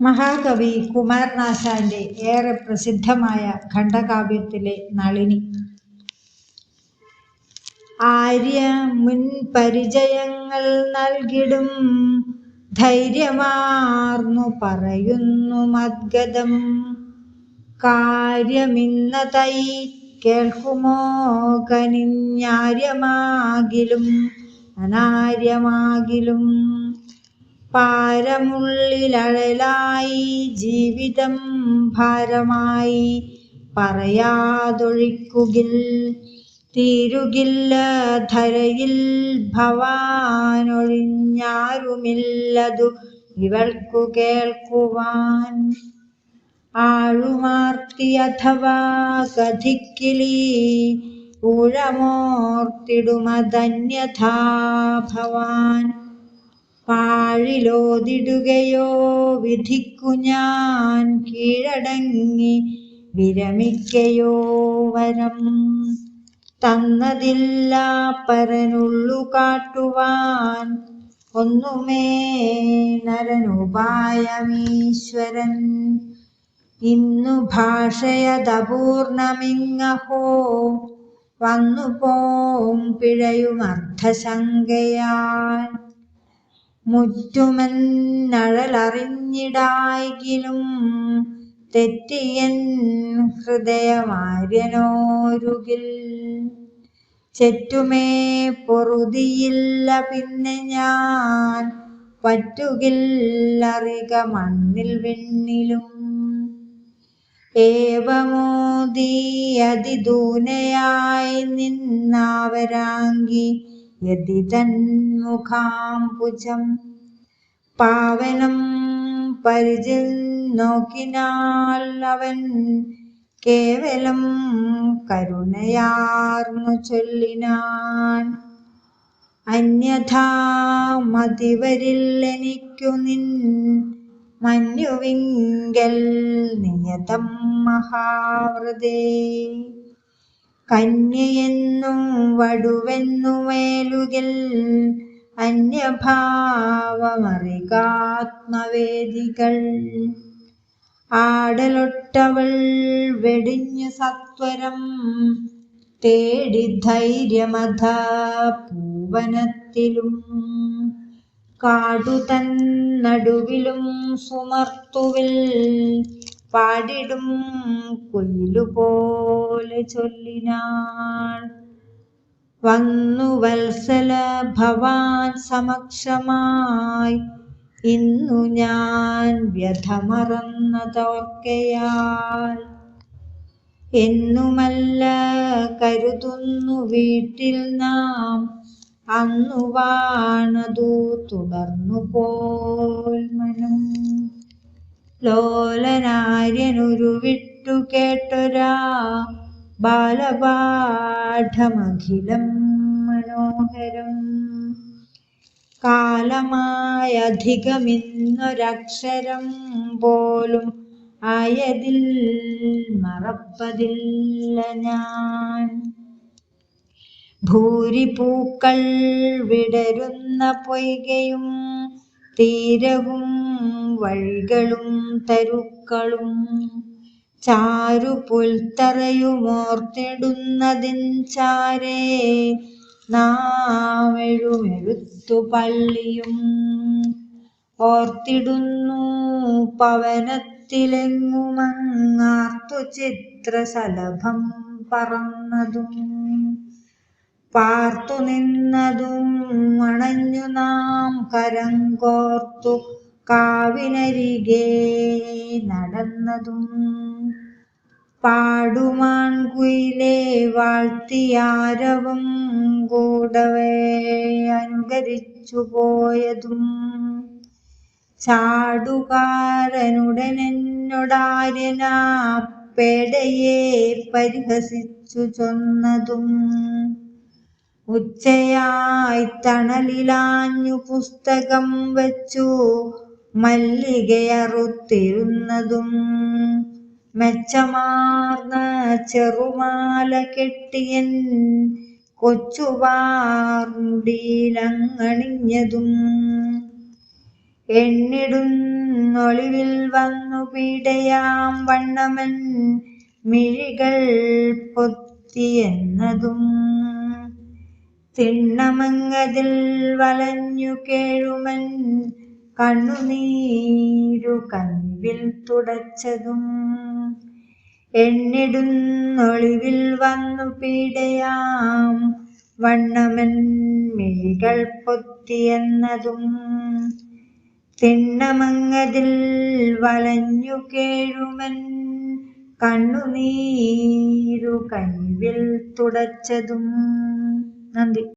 മഹാകവി കുമാരനാശാന്റെ ഏറെ പ്രസിദ്ധമായ ഖണ്ഡകാവ്യത്തിലെ നളിനി. ആര്യ മുൻ പരിചയങ്ങൾ നൽകിടും ധൈര്യമാർന്നു പറയുന്നു മദ്ഗതം കാര്യമിന്നതൈ കേൾക്കുമോ കനിഞ്ഞാര്യമാകിലും അനാര്യമാകിലും? പാരമുള്ളിലഴലായി ജീവിതം ഭാരമായി പറയാതൊഴിക്കുകിൽ തീരുകില്ല ധരയിൽ ഭവാനൊഴിഞ്ഞാരുമില്ലതു ഇവൾക്കു കേൾക്കുവാൻ. ആഴുമാർത്തി അഥവാ കഥിക്കിലി ഊഴമോർത്തിടുമതന്യഥാ ഭവാൻ. പാഴിലോതിടുകയോ വിധിക്കു ഞാൻ കീഴടങ്ങി വിരമിക്കയോ വരം തന്നതില്ല പരനുള്ളു കാട്ടുവാൻ ഒന്നുമേ നരനുപായമീശ്വരൻ. ഇന്നു ഭാഷയതപൂർണമിങ്ങഹോ വന്നു പോം പിഴയും അർത്ഥശങ്കയാൻ മുറ്റുമെന്നഴലറിഞ്ഞിടായെങ്കിലും തെറ്റിയൻ ഹൃദയമാര്യനോരുകിൽ. ചെറ്റുമേ പൊറുതിയില്ല പിന്നെ ഞാൻ പറ്റുകില്ലറിക മണ്ണിൽ വിണ്ണിലും. ഏവമോദീ അതിദൂനയായി നിന്നാവരാങ്കി യതി തന്മുഖാംബുജം പാവനം പരിചിൽ നോക്കിനാൽ അവൻ കേവലം കരുണയാർന്നു ചൊല്ലിനാൻ. അന്യഥാ മതിവരില്ലെനിക്കു നിൻ മഞ്ഞുവിങ്കൽ നിയതം മഹാവൃതേ കന്യയെന്നും വടുവെന്നുമേലുകിൽ അന്യഭാവമറികാത്മവേദികൾ. ആടലൊട്ടവൾ വെടിഞ്ഞു സത്വരം തേടി ധൈര്യമധ പൂവനത്തിലും കാടുതൻ നടുവിലും സുമർത്തുവിൽ പാടിടും കൊയിലുപോലെ ചൊല്ലിനാൾ. വന്നു വത്സല ഭവാൻ സമക്ഷമായി. ഇന്നു ഞാൻ വ്യഥമറന്നതോർക്കയാൽ എന്നുമല്ല കരുതുന്നു വീട്ടിൽ നാം. അന്നു വാണതു തുടർന്നു പോൽ മനം. ലോലനാര്യനൊരു വിട്ടു കേട്ടൊരാ. ബാലപാഠമഖിലം മനോഹരം. കാലമായധികമിന്നൊരക്ഷരം പോലും ആയതിൽ മറപ്പതില്ല ഞാൻ. ഭൂരിപൂക്കൾ വിടരുന്ന പൊയ്കയും തീരവും വഴികളും തരുക്കളും ചാരു പുൽത്തറയുമോർത്തിടുന്നതിൻ ചാരേ നാമെഴുമെഴുത്തു പള്ളിയും ഓർത്തിടുന്നു പവനത്തിലെങ്ങുമങ്ങാർത്തു ചിത്രസലഭം പറന്നതും. പാർത്തു നിന്നതും അണഞ്ഞു നാം കരം കോർത്തു കാവിനരികെ നടന്നതും പാടുമാൻ കുയിലെ വാഴ്ത്തിയാരവും കൂടവേ അനുകരിച്ചു പോയതും ചാടുകാരനുടനെന്നൊടാര്യനാ പേടയെ പരിഹസിച്ചു ചൊന്നതും ഉച്ചയായി തണലിലാഞ്ഞു പുസ്തകം വച്ചു മല്ലികയറുത്തിരുന്നതും മെച്ചമാർന്ന ചെറുമാല കെട്ടിയൻ കൊച്ചുവാർമുടിയിലങ്ങണിഞ്ഞതും എണ്ണിടുന്ന എണ്ണിടുന്നൊളിവിൽ വന്നു പീഡയാം വണ്ണമൻ മിഴികൾ പൊത്തിയെന്നതും തിണ്ണമങ്ങതിൽ വലഞ്ഞു കേഴുമൻ കണ്ണുനീരു കനിവിൽ തുടച്ചതും എണ്ണിടുന്നൊളിവിൽ വന്നു പീഡയാം വണ്ണമൻ മിഴികൾ പൊത്തിയെന്നതും തിണ്ണമങ്ങതിൽ വലഞ്ഞു കേഴുമൻ കണ്ണുനീരു കനിവിൽ തുടച്ചതും. നന്ദി.